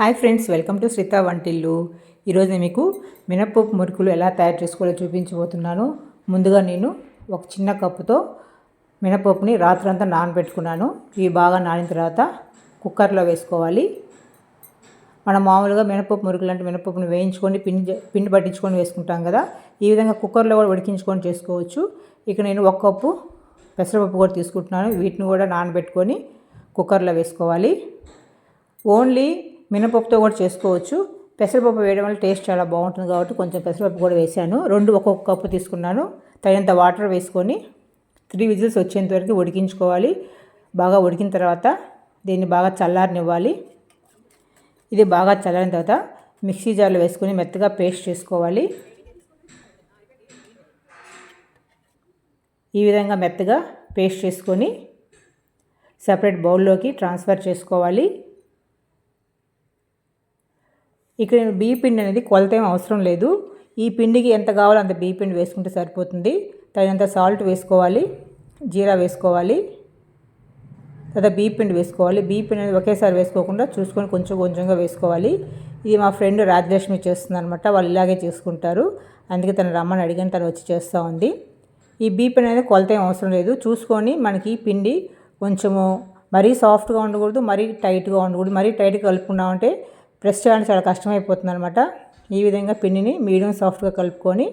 Hi friends welcome to Sritha వంటిల్లు. ఈరోజు నేను మీకు మినప్పప్పు మురుకులు ఎలా తయారు చేసుకోవాలో చూపించబోతున్నాను. ముందుగా నేను ఒక చిన్న కప్పుతో మినపప్పుని రాత్రంతా నానబెట్టుకున్నాను. ఇవి బాగా నానిన తర్వాత కుక్కర్లో వేసుకోవాలి. మనం మామూలుగా మినపప్పు మురుకులు అంటే మినపప్పుని వేయించుకొని పిండి పిండి పట్టించుకొని వేసుకుంటాం కదా. ఈ విధంగా కుక్కర్లో కూడా ఉడికించుకొని చేసుకోవచ్చు. ఇక నేను ఒక కప్పు పెసరపప్పు కూడా తీసుకుంటున్నాను. వీటిని కూడా నానబెట్టుకొని కుక్కర్లో వేసుకోవాలి. ఓన్లీ మినపప్పుతో కూడా చేసుకోవచ్చు. పెసరపప్పు వేయడం వల్ల టేస్ట్ చాలా బాగుంటుంది కాబట్టి కొంచెం పెసరపప్పు కూడా వేసాను. రెండు ఒక్కొక్క కప్పు తీసుకున్నాను. తగినంత వాటర్ వేసుకొని త్రీ విజిల్స్ వచ్చేంత వరకు ఉడికించుకోవాలి. బాగా ఉడికిన తర్వాత దీన్ని బాగా చల్లారనివ్వాలి. ఇది బాగా చల్లారిన తర్వాత మిక్సీ జార్లో వేసుకొని మెత్తగా పేస్ట్ చేసుకోవాలి. ఈ విధంగా మెత్తగా పేస్ట్ చేసుకొని సపరేట్ బౌల్లోకి ట్రాన్స్ఫర్ చేసుకోవాలి. ఇక్కడ నేను బియ్య పిండి అనేది కొలత ఏం అవసరం లేదు. ఈ పిండికి ఎంత కావాలో అంత బియ్య పిండి వేసుకుంటే సరిపోతుంది. తగినంత సాల్ట్ వేసుకోవాలి. జీరా వేసుకోవాలి. తర్వాత బియ్య పిండి వేసుకోవాలి. బియ్య పిండి అనేది ఒకేసారి వేసుకోకుండా చూసుకొని కొంచెం కొంచెంగా వేసుకోవాలి. ఇది మా ఫ్రెండ్ రాజలక్ష్మి చేస్తుంది అనమాట వాళ్ళు ఇలాగే చేసుకుంటారు. అందుకే తను రమ్మని అడిగిన. తను వచ్చి చేస్తూ ఉంది. ఈ బియ్య పిండి అనేది కొలత ఏం అవసరం లేదు. చూసుకొని మనకి పిండి కొంచెము మరీ సాఫ్ట్గా ఉండకూడదు మరీ టైట్గా ఉండకూడదు మరీ టైట్గా కలుపుకున్నామంటే ప్రెస్ చేయడానికి చాలా కష్టమైపోతుంది అనమాట ఈ విధంగా పిండిని మీడియం సాఫ్ట్గా కలుపుకొని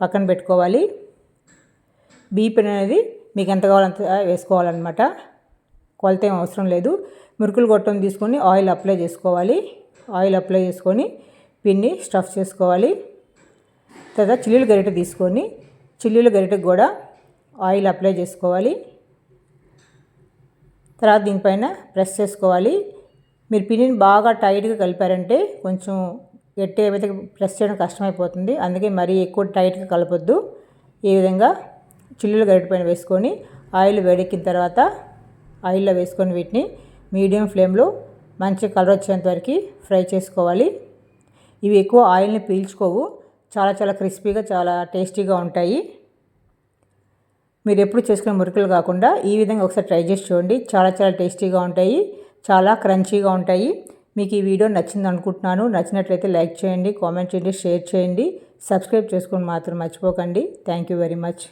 పక్కన పెట్టుకోవాలి. బీ పిండి అనేది మీకు ఎంత కావాలంత వేసుకోవాలన్నమాట. కొలత ఏం అవసరం లేదు. మురుకులు గొట్టం తీసుకొని ఆయిల్ అప్లై చేసుకోవాలి. ఆయిల్ అప్లై చేసుకొని పిన్ని స్టఫ్ చేసుకోవాలి. తర్వాత చిల్లీలు గరిటె తీసుకొని చిల్లీలు గరిటెకి కూడా ఆయిల్ అప్లై చేసుకోవాలి. తర్వాత దీనిపైన ప్రెస్ చేసుకోవాలి. మీరు పిండిని బాగా టైట్గా కలిపారంటే కొంచెం గట్టి అయితే ప్రెస్ చేయడం కష్టమైపోతుంది. అందుకే మరీ ఎక్కువ టైట్గా కలపొద్దు. ఈ విధంగా చిల్లులు గరిటెపైన వేసుకొని ఆయిల్ వేడెక్కిన తర్వాత ఆయిల్లో వేసుకొని వీటిని మీడియం ఫ్లేమ్లో మంచి కలర్ వచ్చేంత వరకు ఫ్రై చేసుకోవాలి. ఇవి ఎక్కువ ఆయిల్ని పీల్చుకోవు. చాలా చాలా క్రిస్పీగా చాలా టేస్టీగా ఉంటాయి. మీరు ఎప్పుడు చేసుకునే మురుకులు కాకుండా ఈ విధంగా ఒకసారి ట్రై చేసి చూడండి. చాలా చాలా టేస్టీగా ఉంటాయి. చాలా క్రంచీగా ఉంటాయి. మీకు ఈ వీడియో నచ్చింది అనుకుంటున్నాను. నచ్చినట్లయితే లైక్ చేయండి కామెంట్ చేయండి షేర్ చేయండి. సబ్స్క్రైబ్ చేసుకుని మాత్రం మర్చిపోకండి. Thank you very much.